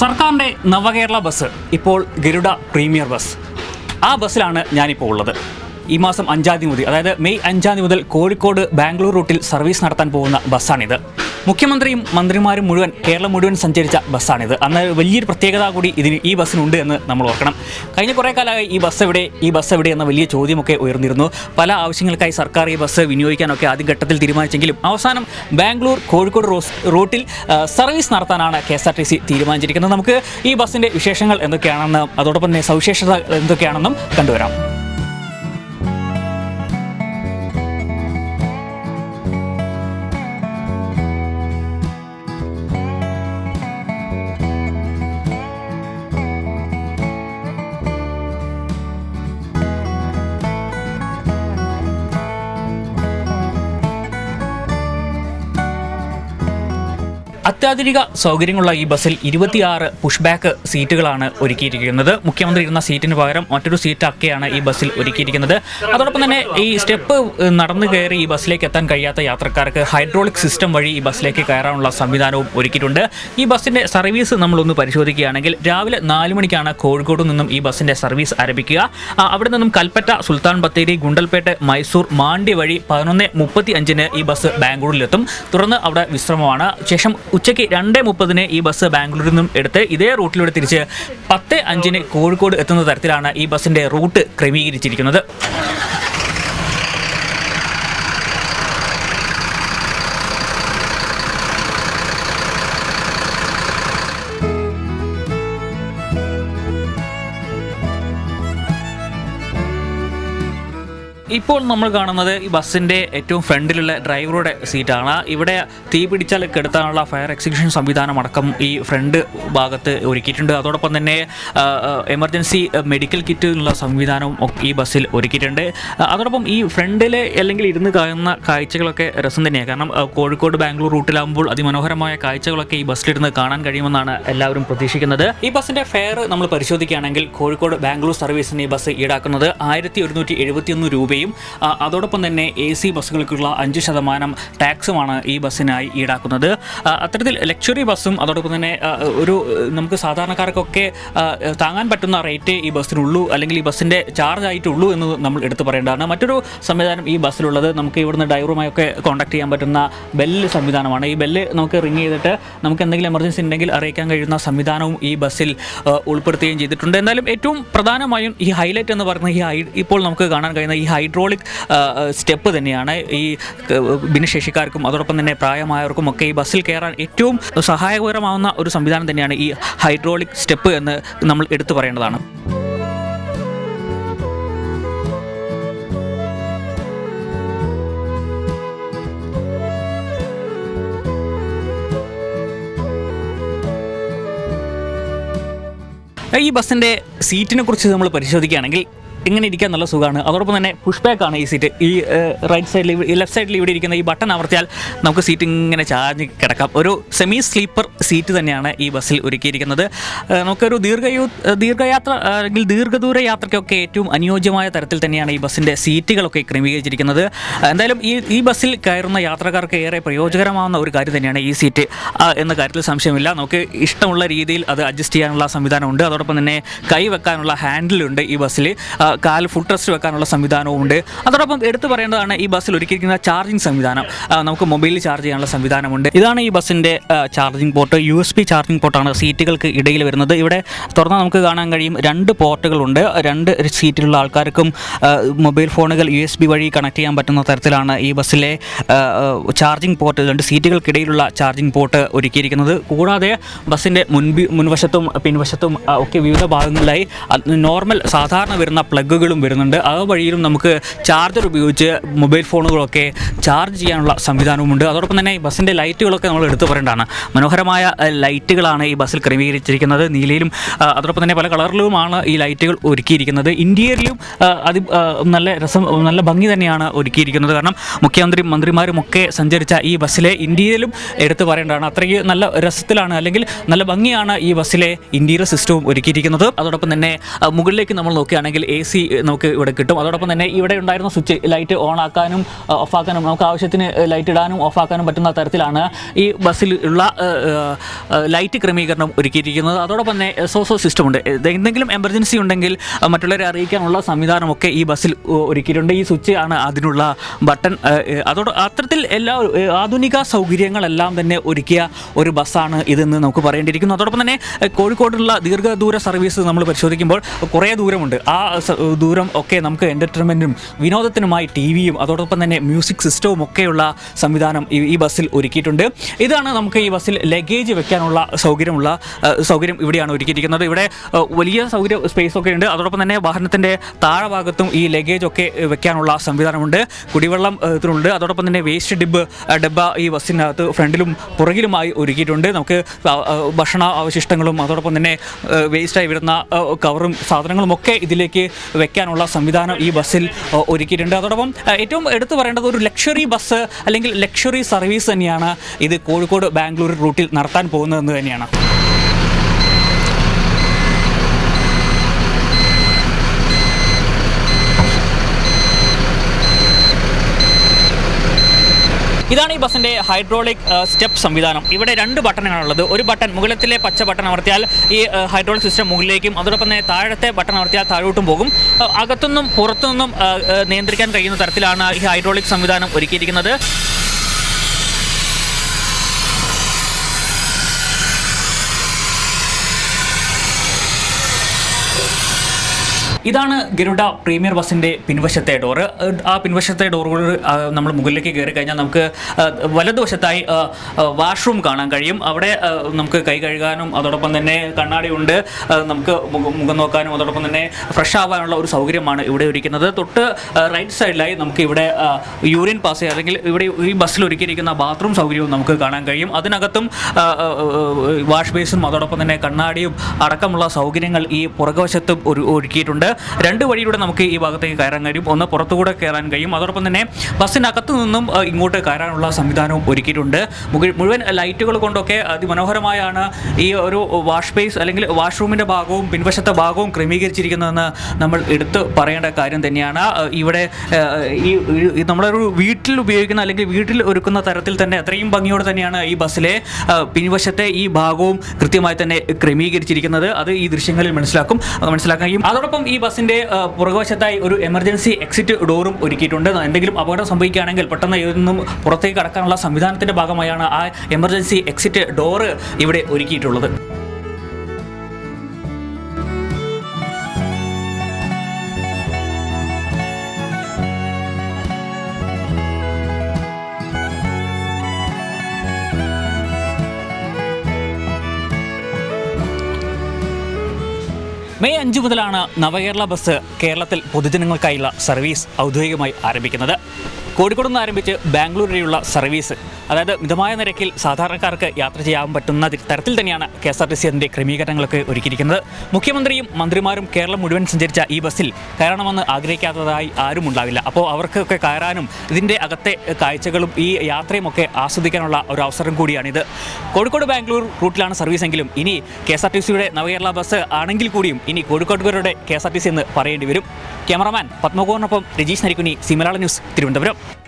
സർക്കാരിന്റെ നവകേരള ബസ് ഇപ്പോൾ Garuda premier bus. ആ ബസ്സിലാണ് ഞാനിപ്പോൾ ഉള്ളത്. ഈ മാസം അഞ്ചാം തീയതി മുതൽ അതായത് മെയ് അഞ്ചാം തീയതി മുതൽ കോഴിക്കോട് ബാംഗ്ലൂർ റൂട്ടിൽ സർവീസ് നടത്താൻ പോകുന്ന ബസ്സാണിത്. മുഖ്യമന്ത്രിയും മന്ത്രിമാരും മുഴുവൻ കേരളം മുഴുവൻ സഞ്ചരിച്ച ബസ്സാണിത്. അന്ന് വലിയൊരു പ്രത്യേകത കൂടി ഇതിന് ഈ ബസ്സിനുണ്ട് എന്ന് നമ്മൾ ഓർക്കണം. കഴിഞ്ഞ കുറേ കാലമായി ഈ ബസ് എവിടെ ഈ ബസ് എവിടെ എന്ന വലിയ ചോദ്യമൊക്കെ ഉയർന്നിരുന്നു. പല ആവശ്യങ്ങൾക്കായി സർക്കാർ ഈ ബസ് വിനിയോഗിക്കാനൊക്കെ ആദ്യഘട്ടത്തിൽ തീരുമാനിച്ചെങ്കിലും അവസാനം ബാംഗ്ലൂർ കോഴിക്കോട് റൂട്ടിൽ സർവീസ് നടത്താനാണ് K S R T C തീരുമാനിച്ചിരിക്കുന്നത്. നമുക്ക് ഈ ബസ്സിന്റെ വിശേഷങ്ങൾ എന്തൊക്കെയാണെന്ന് അതോടൊപ്പം തന്നെ സവിശേഷത എന്തൊക്കെയാണെന്നും കണ്ടുവരാം. അത്യാധുനിക സൗകര്യങ്ങളുള്ള ഈ ബസ്സിൽ ഇരുപത്തിയാറ് പുഷ് ബാക്ക് സീറ്റുകളാണ് ഒരുക്കിയിരിക്കുന്നത്. മുഖ്യമന്ത്രി ഇരുന്ന സീറ്റിന് പകരം മറ്റൊരു സീറ്റൊക്കെയാണ് ഈ ബസ്സിൽ ഒരുക്കിയിരിക്കുന്നത്. അതോടൊപ്പം തന്നെ ഈ സ്റ്റെപ്പ് നടന്നു കയറി ഈ ബസ്സിലേക്ക് എത്താൻ കഴിയാത്ത യാത്രക്കാർക്ക് ഹൈഡ്രോളിക് സിസ്റ്റം വഴി ഈ ബസ്സിലേക്ക് കയറാനുള്ള സംവിധാനവും ഒരുക്കിയിട്ടുണ്ട്. ഈ ബസ്സിന്റെ സർവീസ് നമ്മളൊന്ന് പരിശോധിക്കുകയാണെങ്കിൽ രാവിലെ നാല് മണിക്കാണ് കോഴിക്കോട് നിന്നും ഈ ബസ്സിന്റെ സർവീസ് ആരംഭിക്കുക. അവിടെ നിന്നും കൽപ്പറ്റ സുൽത്താൻ ബത്തേരി ഗുണ്ടൽപേട്ട് മൈസൂർ മാണ്ടി വഴി പതിനൊന്ന് മുപ്പത്തി അഞ്ചിന് ഈ ബസ് ബാംഗ്ലൂരിലെത്തും. തുടർന്ന് അവിടെ വിശ്രമമാണ്. ശേഷം ഉച്ചയ്ക്ക് രണ്ട് മുപ്പതിന് ഈ ബസ് ബാംഗ്ലൂരിൽ നിന്നും എടുത്ത് ഇതേ റൂട്ടിലൂടെ തിരിച്ച് പത്ത് അഞ്ചിന് കോഴിക്കോട് എത്തുന്ന തരത്തിലാണ് ഈ ബസ്സിന്റെ റൂട്ട് ക്രമീകരിച്ചിരിക്കുന്നത്. ഇപ്പോൾ നമ്മൾ കാണുന്നത് ഈ ബസ്സിന്റെ ഏറ്റവും ഫ്രണ്ടിലുള്ള ഡ്രൈവറുടെ സീറ്റാണ്. ഇവിടെ തീ പിടിച്ചാൽ കെടുത്താനുള്ള ഫയർ എക്സിക്യൂഷൻ സംവിധാനം അടക്കം ഈ ഫ്രണ്ട് ഭാഗത്ത് ഒരുക്കിയിട്ടുണ്ട്. അതോടൊപ്പം തന്നെ എമർജൻസി മെഡിക്കൽ കിറ്റ് എന്നുള്ള സംവിധാനവും ഈ ബസ്സിൽ ഒരുക്കിയിട്ടുണ്ട്. അതോടൊപ്പം ഈ ഫ്രണ്ടിൽ അല്ലെങ്കിൽ ഇരുന്ന് കാണുന്ന കാഴ്ചകളൊക്കെ രസം തന്നെയാണ്. കാരണം കോഴിക്കോട് ബാംഗ്ലൂർ റൂട്ടിലാകുമ്പോൾ അതിമനോഹരമായ കാഴ്ചകളൊക്കെ ഈ ബസ്സിലിരുന്ന് കാണാൻ കഴിയുമെന്നാണ് എല്ലാവരും പ്രതീക്ഷിക്കുന്നത്. ഈ ബസ്സിന്റെ ഫെയർ നമ്മൾ പരിശോധിക്കുകയാണെങ്കിൽ കോഴിക്കോട് ബാംഗ്ലൂർ സർവീസിന് ഈ ബസ് ഈടാക്കുന്നത് ആയിരത്തി ഒരുന്നൂറ്റി രൂപയും ആ, അതോടൊപ്പം തന്നെ എ സി ബസ്സുകൾക്കുള്ള അഞ്ച് ശതമാനം ടാക്സുമാണ് ഈ ബസ്സിനായി ഈടാക്കുന്നത്. അത്തരത്തിൽ ലക്ഷറി ബസ്സും അതോടൊപ്പം തന്നെ ഒരു നമുക്ക് സാധാരണക്കാർക്കൊക്കെ താങ്ങാൻ പറ്റുന്ന റേറ്റ് ഈ ബസ്സിനുള്ളൂ അല്ലെങ്കിൽ ഈ ബസ്സിന്റെ ചാർജ് ആയിട്ടുള്ളൂ എന്ന് നമ്മൾ എടുത്തു പറയേണ്ടതാണ്. മറ്റൊരു സംവിധാനം ഈ ബസ്സിലുള്ളത് നമുക്ക് ഇവിടുന്ന് ഡ്രൈവറുമായൊക്കെ കോൺടാക്ട് ചെയ്യാൻ പറ്റുന്ന ബെല്ല് സംവിധാനമാണ്. ഈ ബെല്ല് നമുക്ക് റിങ് ചെയ്തിട്ട് നമുക്ക് എന്തെങ്കിലും എമർജൻസി ഉണ്ടെങ്കിൽ അറിയിക്കാൻ കഴിയുന്ന സംവിധാനവും ഈ ബസ്സിൽ ഉൾപ്പെടുത്തുകയും ചെയ്തിട്ടുണ്ട്. എന്തായാലും ഏറ്റവും പ്രധാനമായും ഈ ഹൈലൈറ്റ് എന്ന് പറയുന്ന ഈ ഹൈ ഇപ്പോൾ നമുക്ക് കാണാൻ കഴിയുന്ന ഈ ഹൈഡ്രോളിക് സ്റ്റെപ്പ് തന്നെയാണ് ഈ ഭിന്നശേഷിക്കാർക്കും അതോടൊപ്പം തന്നെ പ്രായമായവർക്കും ഒക്കെ ഈ ബസ്സിൽ കയറാൻ ഏറ്റവും സഹായകരമാവുന്ന ഒരു സംവിധാനം തന്നെയാണ് ഈ ഹൈഡ്രോളിക് സ്റ്റെപ്പ് എന്ന് നമ്മൾ എടുത്തു പറയേണ്ടതാണ്. ഈ ബസ്സിന്റെ സീറ്റിനെ കുറിച്ച് നമ്മൾ പരിശോധിക്കുകയാണെങ്കിൽ ഇങ്ങനെ ഇരിക്കാൻ നല്ല സുഖമാണ്. അതോടൊപ്പം തന്നെ പുഷ് ബാക്ക് ആണ് ഈ സീറ്റ് ഈ റൈറ്റ് സൈഡിൽ ലെഫ്റ്റ് സൈഡിൽ ഇവിടെ ഇരിക്കുന്ന ഈ ബട്ടൺ അമർത്തിയാൽ നമുക്ക് സീറ്റ് ഇങ്ങനെ ചാർജ് കിടക്കാം. ഒരു സെമി സ്ലീപ്പർ സീറ്റ് തന്നെയാണ് ഈ ബസ്സിൽ ഒരുക്കിയിരിക്കുന്നത്. നമുക്കൊരു ദീർഘയൂ ദീർഘയാത്ര അല്ലെങ്കിൽ ദീർഘദൂര യാത്രയ്ക്കൊക്കെ ഏറ്റവും അനുയോജ്യമായ തരത്തിൽ തന്നെയാണ് ഈ ബസ്സിന്റെ സീറ്റുകളൊക്കെ ക്രമീകരിച്ചിരിക്കുന്നത്. എന്തായാലും ഈ ഈ ബസ്സിൽ കയറുന്ന യാത്രക്കാർക്ക് ഏറെ പ്രയോജനകരമാവുന്ന ഒരു കാര്യം തന്നെയാണ് ഈ സീറ്റ് എന്ന കാര്യത്തിൽ സംശയമില്ല. നമുക്ക് ഇഷ്ടമുള്ള രീതിയിൽ അത് അഡ്ജസ്റ്റ് ചെയ്യാനുള്ള സംവിധാനമുണ്ട്. അതോടൊപ്പം തന്നെ കൈ വെക്കാനുള്ള ഹാൻഡിലുണ്ട് ഈ ബസ്സിൽ കാൽ ഫുൾ റെസ്റ്റ് വെക്കാനുള്ള സംവിധാനവും ഉണ്ട് അതോടൊപ്പം എടുത്തു പറയേണ്ടതാണ് ഈ ബസ്സിൽ ഒരുക്കിയിരിക്കുന്ന ചാർജിങ് സംവിധാനം. നമുക്ക് മൊബൈലിൽ ചാർജ് ചെയ്യാനുള്ള സംവിധാനമുണ്ട്. ഇതാണ് ഈ ബസ്സിന്റെ charging port U S B charging പോർട്ടാണ് സീറ്റുകൾക്ക് ഇടയിൽ വരുന്നത്. ഇവിടെ തുറന്നാൽ നമുക്ക് കാണാൻ കഴിയും രണ്ട് പോർട്ടുകളുണ്ട് രണ്ട് സീറ്റിലുള്ള ആൾക്കാർക്കും മൊബൈൽ ഫോണുകൾ യു എസ് ബി വഴി കണക്ട് ചെയ്യാൻ പറ്റുന്ന തരത്തിലാണ് ഈ ബസ്സിലെ ചാർജിംഗ് പോർട്ട് രണ്ട് സീറ്റുകൾക്കിടയിലുള്ള ചാർജിങ് പോർട്ട് ഒരുക്കിയിരിക്കുന്നത്. കൂടാതെ ബസ്സിന്റെ മുൻപി മുൻവശത്തും പിൻവശത്തും ഒക്കെ വിവിധ ഭാഗങ്ങളിലായി നോർമൽ സാധാരണ വരുന്ന പ്ലഗുകളും വരുന്നുണ്ട്. ആ വഴിയിലും നമുക്ക് ചാർജർ ഉപയോഗിച്ച് മൊബൈൽ ഫോണുകളൊക്കെ ചാർജ് ചെയ്യാനുള്ള സംവിധാനവുമുണ്ട്. അതോടൊപ്പം തന്നെ ഈ ബസ്സിന്റെ ലൈറ്റുകളൊക്കെ നമ്മൾ എടുത്തു പറയേണ്ടതാണ്. മനോഹരമായ ലൈറ്റുകളാണ് ഈ ബസ്സിൽ ക്രമീകരിച്ചിരിക്കുന്നത്. നീലയിലും അതോടൊപ്പം തന്നെ പല കളറിലുമാണ് ഈ ലൈറ്റുകൾ ഒരുക്കിയിരിക്കുന്നത്. ഇന്റീരിയറിലും അത് നല്ല രസം നല്ല ഭംഗി തന്നെയാണ് ഒരുക്കിയിരിക്കുന്നത്. കാരണം മുഖ്യമന്ത്രി മന്ത്രിമാരും ഒക്കെ സഞ്ചരിച്ച ഈ ബസ്സിലെ ഇന്റീരിയലും എടുത്തു പറയേണ്ടതാണ്. അത്രയ്ക്ക് നല്ല രസത്തിലാണ് അല്ലെങ്കിൽ നല്ല ഭംഗിയാണ് ഈ ബസ്സിലെ ഇന്റീരിയർ സിസ്റ്റവും ഒരുക്കിയിരിക്കുന്നത്. അതോടൊപ്പം തന്നെ മുകളിലേക്ക് നമ്മൾ നോക്കുകയാണെങ്കിൽ എ സി നമുക്ക് ഇവിടെ കിട്ടും. അതോടൊപ്പം തന്നെ ഇവിടെ ഉണ്ടായിരുന്ന സ്വിച്ച് ലൈറ്റ് ഓൺ ആക്കാനും ഓഫ് ആക്കാനും നമുക്ക് ആവശ്യത്തിന് ലൈറ്റ് ഇടാനും ഓഫ് ആക്കാനും പറ്റുന്ന തരത്തിലാണ് ഈ ബസ്സിൽ ഉള്ള ലൈറ്റ് ക്രമീകരണം ഒരുക്കിയിരിക്കുന്നത്. അതോടൊപ്പം തന്നെ സോസോ സിസ്റ്റം ഉണ്ട്. എന്തെങ്കിലും എമർജൻസി ഉണ്ടെങ്കിൽ മറ്റുള്ളവരെ അറിയിക്കാനുള്ള സംവിധാനമൊക്കെ ഈ ബസ്സിൽ ഒരുക്കിയിട്ടുണ്ട്. ഈ സ്വിച്ച് ആണ് അതിനുള്ള ബട്ടൺ അതോട് അത്തരത്തിൽ എല്ലാ ആധുനിക സൗകര്യങ്ങളെല്ലാം തന്നെ ഒരുക്കിയ ഒരു ബസ്സാണ് ഇതെന്ന് നമുക്ക് പറയേണ്ടിയിരിക്കുന്നു. അതോടൊപ്പം തന്നെ കോഴിക്കോടുള്ള ദീർഘദൂര സർവീസ് നമ്മൾ പരിശോധിക്കുമ്പോൾ കുറേ ദൂരമുണ്ട്. ആ ദൂരം ഒക്കെ നമുക്ക് എന്റർടൈൻമെന്റും വിനോദത്തിനുമായി ടി വിയും അതോടൊപ്പം തന്നെ മ്യൂസിക് സിസ്റ്റവും ഒക്കെയുള്ള സംവിധാനം ഈ ബസ്സിൽ ഒരുക്കിയിട്ടുണ്ട്. ഇതാണ് നമുക്ക് ഈ ബസ്സിൽ ലഗേജ് വെക്കാനുള്ള സൗകര്യമുള്ള സൗകര്യം ഇവിടെയാണ് ഒരുക്കിയിരിക്കുന്നത്. ഇവിടെ വലിയ സൗകര്യ സ്പേസ് ഒക്കെ ഉണ്ട്. അതോടൊപ്പം തന്നെ വാഹനത്തിന്റെ താഴെ ഭാഗത്തും ഈ ലഗേജ് ഒക്കെ വെക്കാനുള്ള സംവിധാനമുണ്ട്. കുടിവെള്ളം ഇതിനുണ്ട്. അതോടൊപ്പം തന്നെ വേസ്റ്റ് ഡിബ് ഡബ്ബ ഈ ബസ്സിനകത്ത് ഫ്രണ്ടിലും പുറകിലുമായി ഒരുക്കിയിട്ടുണ്ട്. നമുക്ക് ഭക്ഷണ അവശിഷ്ടങ്ങളും അതോടൊപ്പം തന്നെ വേസ്റ്റായി വരുന്ന കവറും സാധനങ്ങളും ഒക്കെ ഇതിലേക്ക് വെക്കാനുള്ള സംവിധാനം ഈ ബസ്സിൽ ഒരുക്കിയിട്ടുണ്ട്. അതോടൊപ്പം ഏറ്റവും എടുത്തു പറയേണ്ടത് ഒരു ലക്ഷറി ബസ് അല്ലെങ്കിൽ ലക്ഷറി സർവീസ് തന്നെയാണ് ഇത് കോഴിക്കോട് ബാംഗ്ലൂർ റൂട്ടിൽ നടത്താൻ പോകുന്നതെന്ന് തന്നെയാണ്. ഇതാണ് ഈ ബസ്സിന്റെ ഹൈഡ്രോളിക് സ്റ്റെപ്പ് സംവിധാനം. ഇവിടെ രണ്ട് ബട്ടണുകളുള്ളത് ഒരു ബട്ടൺ മുകളിലത്തിലെ പച്ച ബട്ടൺ അമർത്തിയാൽ ഈ ഹൈഡ്രോളിക് സിസ്റ്റം മുകളിലേക്കും അതോടൊപ്പം തന്നെ താഴത്തെ ബട്ടൺ അമർത്തിയാൽ താഴോട്ടും പോകും. അകത്തുനിന്നും പുറത്തുനിന്നും നിയന്ത്രിക്കാൻ കഴിയുന്ന തരത്തിലാണ് ഈ ഹൈഡ്രോളിക് സംവിധാനം ഒരുക്കിയിരിക്കുന്നത്. ഇതാണ് ഗരുഡ പ്രീമിയർ ബസ്സിന്റെ പിൻവശത്തെ ഡോർ ആ പിൻവശത്തെ ഡോറുകൾ നമ്മൾ മുകളിലേക്ക് കയറി കഴിഞ്ഞാൽ നമുക്ക് വലതുവശത്തായി വാഷ്റൂം കാണാൻ കഴിയും. അവിടെ നമുക്ക് കൈ കഴുകാനും അതോടൊപ്പം തന്നെ കണ്ണാടി ഉണ്ട് നമുക്ക് മുഖം നോക്കാനും അതോടൊപ്പം തന്നെ ഫ്രഷ് ആവാനുള്ള ഒരു സൗകര്യമാണ് ഇവിടെ ഒരുക്കുന്നത്. തൊട്ട് റൈറ്റ് സൈഡിലായി നമുക്ക് ഇവിടെ യൂറിൻ പാസ് അല്ലെങ്കിൽ ഇവിടെ ഈ ബസ്സിൽ ഒരുക്കിയിരിക്കുന്ന ബാത്റൂം സൗകര്യവും നമുക്ക് കാണാൻ കഴിയും. അതിനകത്തും വാഷ് ബേസും അതോടൊപ്പം തന്നെ കണ്ണാടിയും അടക്കമുള്ള സൗകര്യങ്ങൾ ഈ പുറകുവശത്തും ഒരു ഒരുക്കിയിട്ടുണ്ട്. രണ്ട് വഴിയിലൂടെ നമുക്ക് ഈ ഭാഗത്തേക്ക് കയറാൻ കഴിയും. ഒന്ന് പുറത്തുകൂടെ കയറാൻ കഴിയും. അതോടൊപ്പം തന്നെ ബസ്സിനകത്തു നിന്നും ഇങ്ങോട്ട് കയറാനുള്ള സംവിധാനവും ഒരുക്കിയിട്ടുണ്ട്. മുഴുവൻ ലൈറ്റുകൾ കൊണ്ടൊക്കെ അതിമനോഹരമായാണ് ഈ ഒരു വാഷ് ബേസ് അല്ലെങ്കിൽ വാഷ്റൂമിന്റെ ഭാഗവും പിൻവശത്തെ ഭാഗവും ക്രമീകരിച്ചിരിക്കുന്നതെന്ന് നമ്മൾ എടുത്ത് പറയേണ്ട കാര്യം തന്നെയാണ്. ഇവിടെ ഈ നമ്മളൊരു വീട്ടിൽ ഉപയോഗിക്കുന്ന അല്ലെങ്കിൽ വീട്ടിൽ ഒരുക്കുന്ന തരത്തിൽ തന്നെ അത്രയും ഭംഗിയോടെ തന്നെയാണ് ഈ ബസ്സിലെ പിൻവശത്തെ ഈ ഭാഗവും കൃത്യമായി തന്നെ ക്രമീകരിച്ചിരിക്കുന്നത്. അത് ഈ ദൃശ്യങ്ങളിൽ മനസ്സിലാക്കും കഴിയും. അതോടൊപ്പം ഈ ബസ്സിന്റെ പുറകുവശത്തായി ഒരു എമർജൻസി എക്സിറ്റ് ഡോറും ഒരുക്കിയിട്ടുണ്ട്. എന്തെങ്കിലും അപകടം സംഭവിക്കുകയാണെങ്കിൽ പെട്ടെന്ന് ഇതിൽ നിന്നും പുറത്തേക്ക് കടക്കാനുള്ള സംവിധാനത്തിന്റെ ഭാഗമായാണ് ആ എമർജൻസി എക്സിറ്റ് ഡോറ് ഇവിടെ ഒരുക്കിയിട്ടുള്ളത്. മെയ് അഞ്ച് മുതലാണ് നവകേരള ബസ് കേരളത്തിൽ പൊതുജനങ്ങൾക്കായുള്ള സർവീസ് ഔദ്യോഗികമായി ആരംഭിക്കുന്നത്. കോഴിക്കോട് നിന്ന് ആരംഭിച്ച് ബാംഗ്ലൂർ വരെയുള്ള സർവീസ് അതായത് മിതമായ നിരക്കിൽ സാധാരണക്കാർക്ക് യാത്ര ചെയ്യാൻ പറ്റുന്ന തരത്തിൽ തന്നെയാണ് K S R T C അതിന്റെ ക്രമീകരണങ്ങളൊക്കെ ഒരുക്കിയിരിക്കുന്നത്. മുഖ്യമന്ത്രിയും മന്ത്രിമാരും കേരളം മുഴുവൻ സഞ്ചരിച്ച ഈ ബസ്സിൽ കയറണമെന്ന് ആഗ്രഹിക്കാത്തതായി ആരും ഉണ്ടാവില്ല. അപ്പോൾ അവർക്കൊക്കെ കയറാനും ഇതിന്റെ അകത്തെ കാഴ്ചകളും ഈ യാത്രയും ഒക്കെ ആസ്വദിക്കാനുള്ള ഒരു അവസരം കൂടിയാണിത്. കോഴിക്കോട് ബാംഗ്ലൂർ റൂട്ടിലാണ് സർവീസ് എങ്കിലും. ഇനി കെ എസ് ആർ ടി സിയുടെ നവകേരള ബസ് ആണെങ്കിൽ കൂടിയും ഇനി കോഴിക്കോട്ടുകാരുടെ K S R T C എന്ന് പറയേണ്ടി വരും. ക്യാമറമാൻ പത്മകുമാറിനൊപ്പം രജീഷ് നരിക്കുനി സിമലാള ന്യൂസ് തിരുവനന്തപുരം.